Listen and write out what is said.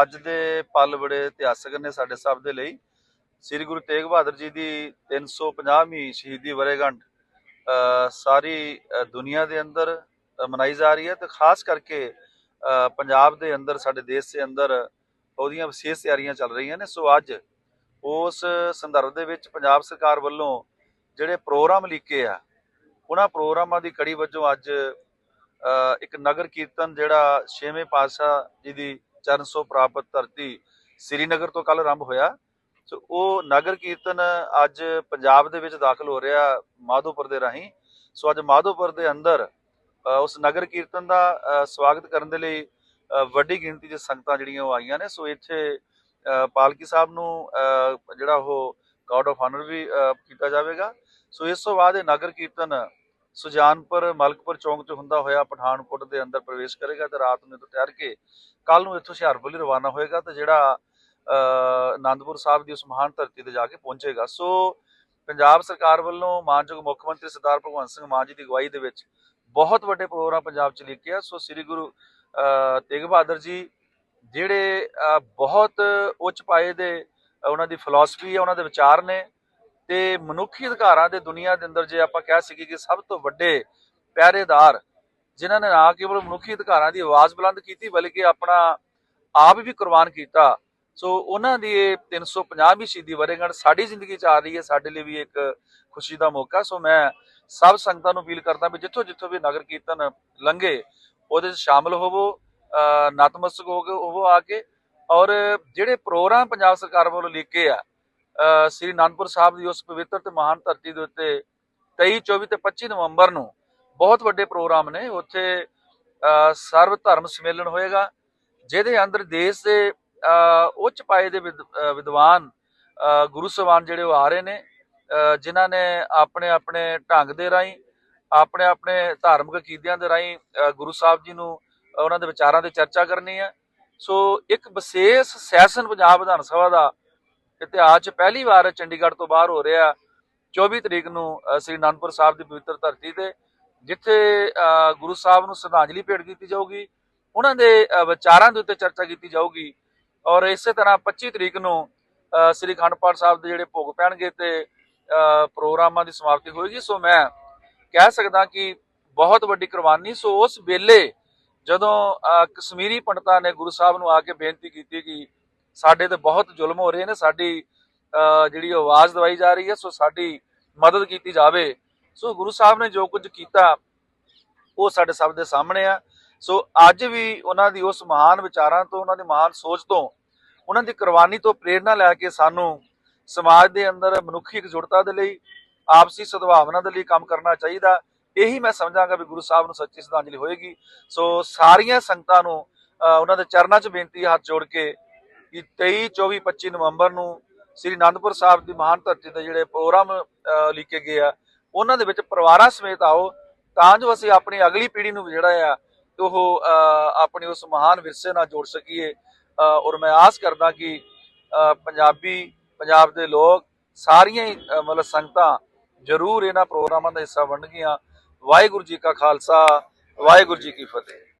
ਅੱਜ ਦੇ ਪਲ ਬੜੇ ਇਤਿਹਾਸਕ ਨੇ ਸਾਡੇ ਸਭ ਦੇ ਲਈ। ਸ੍ਰੀ ਗੁਰੂ ਤੇਗ ਬਹਾਦਰ ਜੀ ਦੀ 350ਵੀਂ ਸ਼ਹੀਦੀ ਵਰੇਗੰਢ ਸਾਰੀ ਦੁਨੀਆ ਦੇ ਅੰਦਰ ਮਨਾਈ ਜਾ ਰਹੀ ਹੈ ਤੇ ਖਾਸ ਕਰਕੇ ਪੰਜਾਬ ਦੇ ਅੰਦਰ, ਸਾਡੇ ਦੇਸ਼ ਦੇ ਅੰਦਰ ਉਹਦੀਆਂ ਵਿਸ਼ੇਸ਼ ਤਿਆਰੀਆਂ ਚੱਲ ਰਹੀਆਂ ਨੇ। ਸੋ ਅੱਜ ਉਸ ਸੰਦਰਭ ਦੇ ਵਿੱਚ ਪੰਜਾਬ ਸਰਕਾਰ ਵੱਲੋਂ ਜਿਹੜੇ ਪ੍ਰੋਗਰਾਮ ਲਿਖੇ ਆ, ਉਹਨਾਂ ਪ੍ਰੋਗਰਾਮਾਂ ਦੀ ਕੜੀ ਵਜੋਂ ਅੱਜ ਇੱਕ ਨਗਰ ਕੀਰਤਨ ਜਿਹੜਾ ਛੇਵੇਂ ਪਾਤਸ਼ਾਹ ਜੀ ਦੀ ਚਰਨ ਸੋ ਪ੍ਰਾਪਤ ਧਰਤੀ ਸ੍ਰੀਨਗਰ ਤੋਂ ਕੱਲ ਆਰੰਭ ਹੋਇਆ। ਸੋ ਉਹ ਨਗਰ ਕੀਰਤਨ ਅੱਜ ਪੰਜਾਬ ਦੇ ਵਿੱਚ ਦਾਖਲ ਹੋ ਰਿਹਾ ਮਾਧੋਪੁਰ ਦੇ ਰਾਹੀਂ। ਸੋ ਅੱਜ ਮਾਧੋਪੁਰ ਦੇ ਅੰਦਰ ਉਸ ਨਗਰ ਕੀਰਤਨ ਦਾ ਸਵਾਗਤ ਕਰਨ ਦੇ ਲਈ ਵੱਡੀ ਗਿਣਤੀ 'ਚ ਸੰਗਤਾਂ ਜਿਹੜੀਆਂ ਉਹ ਆਈਆਂ ਨੇ। ਸੋ ਇੱਥੇ ਪਾਲਕੀ ਸਾਹਿਬ ਨੂੰ ਜਿਹੜਾ ਉਹ ਗਾਰਡ ਆਫ ਆਨਰ ਵੀ ਕੀਤਾ ਜਾਵੇਗਾ। ਸੋ ਇਸ ਤੋਂ ਬਾਅਦ ਇਹ ਨਗਰ ਕੀਰਤਨ ਸੁਜਾਨਪੁਰ ਮਲਕਪੁਰ ਚੌਂਕ 'ਚ ਹੁੰਦਾ ਹੋਇਆ ਪਠਾਨਕੋਟ ਦੇ ਅੰਦਰ ਪ੍ਰਵੇਸ਼ ਕਰੇਗਾ ਤੇ ਰਾਤ ਨੂੰ ਇੱਥੋਂ ਤੈਰ ਕੇ ਕੱਲ ਨੂੰ ਇੱਥੋਂ ਹੁਸ਼ਿਆਰਪੁਰ ਲਈ ਰਵਾਨਾ ਹੋਏਗਾ ਤੇ ਜਿਹੜਾ ਅ, ਆਨੰਦਪੁਰ ਸਾਹਿਬ ਦੀ ਉਸ ਮਹਾਨ ਧਰਤੀ ਤੇ ਜਾ ਕੇ ਪਹੁੰਚੇਗਾ। ਸੋ ਪੰਜਾਬ ਸਰਕਾਰ ਵੱਲੋਂ ਮਾਨਯੋਗ ਮੁੱਖ ਮੰਤਰੀ ਸਰਦਾਰ ਭਗਵੰਤ ਸਿੰਘ ਮਾਨ ਜੀ ਦੀ ਅਗਵਾਈ ਦੇ ਵਿੱਚ ਬਹੁਤ ਵੱਡੇ ਪ੍ਰੋਗਰਾਮ ਪੰਜਾਬ 'ਚ ਲਿਖੇ ਆ। ਸੋ ਸ੍ਰੀ ਗੁਰੂ ਤੇਗ ਬਹਾਦਰ ਜੀ ਜਿਹੜੇ ਬਹੁਤ ਉੱਚ ਪਾਏ ਦੇ ਉਹਨਾਂ ਦੀ ਫਿਲਾਸਫੀ ਹੈ ਉਹਨਾਂ ਦੇ ਵਿਚਾਰ ਨੇ। ਤੇ ਮਨੁੱਖੀ ਅਧਿਕਾਰਾਂ ਦੇ ਦੁਨੀਆ ਦੇ ਅੰਦਰ ਜੇ ਆਪਾਂ ਕਹਿ ਸਕੀਏ ਕਿ ਸਭ ਤੋਂ ਵੱਡੇ ਪਹਿਰੇਦਾਰ, ਜਿਨ੍ਹਾਂ ਨੇ ਨਾ ਕੇਵਲ ਮਨੁੱਖੀ ਅਧਿਕਾਰਾਂ ਦੀ ਆਵਾਜ਼ ਬੁਲੰਦ ਕੀਤੀ, ਬਲਕਿ ਆਪਣਾ ਆਪ ਵੀ ਕੁਰਬਾਨ ਕੀਤਾ। ਸੋ ਉਹਨਾਂ ਦੀ ਇਹ 350ਵੀਂ ਸ਼ਹੀਦੀ ਵਰ੍ਹੇਗੰਢ ਸਾਡੀ ਜ਼ਿੰਦਗੀ ਚ ਆ ਰਹੀ ਹੈ, ਸਾਡੇ ਲਈ ਵੀ ਇੱਕ ਖੁਸ਼ੀ ਦਾ ਮੌਕਾ। ਸੋ ਮੈਂ ਸਭ ਸੰਗਤਾਂ ਨੂੰ ਅਪੀਲ ਕਰਦਾ ਵੀ ਜਿੱਥੋਂ ਜਿੱਥੋਂ ਵੀ ਨਗਰ ਕੀਰਤਨ ਲੰਘੇ, ਉਹਦੇ ਵਿੱਚ ਸ਼ਾਮਲ ਹੋਵੋ ਨਤਮਸਤਕ ਹੋ ਕੇ ਉਹ ਆ ਕੇ। ਔਰ ਜਿਹੜੇ ਪ੍ਰੋਗਰਾਮ ਪੰਜਾਬ ਸਰਕਾਰ ਵੱਲੋਂ ਲਿਖੇ ਆ ਸ੍ਰੀ ਅਨੰਦਪੁਰ ਸਾਹਿਬ ਦੀ ਉਸ ਪਵਿੱਤਰ ਤੇ ਮਹਾਨ ਧਰਤੀ ਦੇ ਉੱਤੇ 23 24 ਤੇ 25 ਨਵੰਬਰ ਨੂੰ ਬਹੁਤ ਵੱਡੇ ਪ੍ਰੋਗਰਾਮ ਨੇ। ਉੱਥੇ ਸਰਵ ਧਰਮ ਸੰਮੇਲਨ ਹੋਏਗਾ, ਜਿਹਦੇ ਅੰਦਰ ਦੇਸ਼ ਦੇ ਉੱਚ ਪਾਏ ਦੇ ਵਿਦ- ਵਿਦਵਾਨ ਗੁਰੂ ਸਾਹਿਬਾਨ ਜਿਹੜੇ ਉਹ ਆ ਰਹੇ ਨੇ ਜਿਨ੍ਹਾਂ ਨੇ ਆਪਣੇ ਆਪਣੇ ਢੰਗ ਦੇ ਰਾਹੀਂ, ਆਪਣੇ ਆਪਣੇ ਧਾਰਮਿਕ ਅਕੀਦਿਆਂ ਦੇ ਰਾਹੀਂ ਗੁਰੂ ਸਾਹਿਬ ਜੀ ਨੂੰ ਉਹਨਾਂ ਦੇ ਵਿਚਾਰਾਂ ਤੇ ਚਰਚਾ ਕਰਨੀ ਹੈ। ਸੋ ਇੱਕ ਵਿਸ਼ੇਸ਼ ਸੈਸ਼ਨ ਪੰਜਾਬ ਵਿਧਾਨ ਸਭਾ ਦਾ ਇਤਿਹਾਸ 'ਚ ਪਹਿਲੀ ਵਾਰ ਚੰਡੀਗੜ੍ਹ ਤੋਂ ਬਾਹਰ ਹੋ ਰਿਹਾ 24 ਤਰੀਕ ਨੂੰ ਸ੍ਰੀ ਅਨੰਦਪੁਰ ਸਾਹਿਬ ਦੀ ਪਵਿੱਤਰ ਧਰਤੀ ਤੇ ਜਿੱਥੇ ਅ, ਗੁਰੂ ਸਾਹਿਬ ਨੂੰ ਸ਼ਰਧਾਂਜਲੀ ਭੇਟ ਕੀਤੀ ਜਾਊਗੀ। ਉਹਨਾਂ ਦੇ ਵਿਚਾਰਾਂ ਦੇ ਉੱਤੇ ਚਰਚਾ ਕੀਤੀ ਜਾਊਗੀ। ਔਰ ਇਸੇ ਤਰ੍ਹਾਂ 25 ਤਰੀਕ ਨੂੰ ਸ੍ਰੀ ਅਖੰਡ ਪਾਠ ਸਾਹਿਬ ਦੇ ਜਿਹੜੇ ਭੋਗ ਪੈਣਗੇ ਤੇ ਪ੍ਰੋਗਰਾਮਾਂ ਦੀ ਸਮਾਪਤੀ ਹੋਏਗੀ। ਸੋ ਮੈਂ ਕਹਿ ਸਕਦਾ ਕਿ ਬਹੁਤ ਵੱਡੀ ਕੁਰਬਾਨੀ। ਸੋ ਉਸ ਵੇਲੇ ਜਦੋਂ ਅ, ਕਸ਼ਮੀਰੀ ਪੰਡਤਾਂ ਨੇ ਗੁਰੂ ਸਾਹਿਬ ਨੂੰ ਆ ਕੇ ਬੇਨਤੀ ਕੀਤੀ ਕਿ ਸਾਡੇ ਤੇ ਬਹੁਤ ਜ਼ੁਲਮ ਹੋ ਰਹੇ ਨੇ ਸਾਡੀ ਅ, ਜਿਹੜੀ ਆਵਾਜ਼ ਦਵਾਈ ਜਾ ਰਹੀ ਹੈ ਸੋ ਸਾਡੀ ਮਦਦ ਕੀਤੀ ਜਾਵੇ। ਸੋ ਗੁਰੂ ਸਾਹਿਬ ਨੇ ਜੋ ਕੁਝ ਕੀਤਾ ਉਹ ਸਾਡੇ ਸਭ ਦੇ ਸਾਹਮਣੇ ਆ। ਸੋ ਅੱਜ ਵੀ ਉਹਨਾਂ ਦੀ ਉਸ ਮਹਾਨ ਵਿਚਾਰਾਂ ਤੋਂ ਉਹਨਾਂ ਦੀ ਮਹਾਨ ਸੋਚ ਤੋਂ ਉਹਨਾਂ ਦੀ ਕੁਰਬਾਨੀ ਤੋਂ ਪ੍ਰੇਰਣਾ ਲੈ ਕੇ ਸਾਨੂੰ ਸਮਾਜ ਦੇ ਅੰਦਰ ਮਨੁੱਖੀ ਇਕਜੁੱਟਤਾ ਦੇ ਲਈ ਆਪਸੀ ਸਦਭਾਵਨਾ ਦੇ ਲਈ ਕੰਮ ਕਰਨਾ ਚਾਹੀਦਾ। ਇਹੀ ਮੈਂ ਸਮਝਾਂਗਾ ਵੀ ਗੁਰੂ ਸਾਹਿਬ ਨੂੰ ਸੱਚੀ ਸ਼ਰਧਾਂਜਲੀ ਹੋਏਗੀ। ਸੋ ਸਾਰੀਆਂ ਸੰਗਤਾਂ ਨੂੰ ਉਹਨਾਂ ਦੇ ਚਰਨਾਂ 'ਚ ਬੇਨਤੀ ਹੱਥ ਜੋੜ ਕੇ ਕਿ 23 24 25 ਨਵੰਬਰ ਨੂੰ ਸ੍ਰੀ ਅਨੰਦਪੁਰ ਸਾਹਿਬ ਦੀ ਮਹਾਨ ਧਰਤੀ ਦੇ ਜਿਹੜੇ ਪ੍ਰੋਗਰਾਮ ਲਿਖੇ ਗਏ ਆ ਉਹਨਾਂ ਦੇ ਵਿੱਚ ਪਰਿਵਾਰਾਂ ਸਮੇਤ ਆਓ ਤਾਂ ਜੋ ਅਸੀਂ ਆਪਣੀ ਅਗਲੀ ਪੀੜ੍ਹੀ ਨੂੰ ਜਿਹੜਾ ਆ ਉਹ ਅ, ਆਪਣੀ ਉਸ ਮਹਾਨ ਵਿਰਸੇ ਨਾਲ ਜੋੜ ਸਕੀਏ। ਔਰ ਮੈਂ ਆਸ ਕਰਦਾ ਕਿ ਪੰਜਾਬੀ ਪੰਜਾਬ ਦੇ ਲੋਕ ਸਾਰੀਆਂ ਹੀ ਮਤਲਬ ਸੰਗਤਾਂ ਜ਼ਰੂਰ ਇਹਨਾਂ ਪ੍ਰੋਗਰਾਮਾਂ ਦਾ ਹਿੱਸਾ ਬਣਨਗੀਆਂ। ਵਾਹਿਗੁਰੂ ਜੀ ਕਾ ਖਾਲਸਾ ਵਾਹਿਗੁਰੂ ਜੀ ਕੀ ਫਤਿਹ।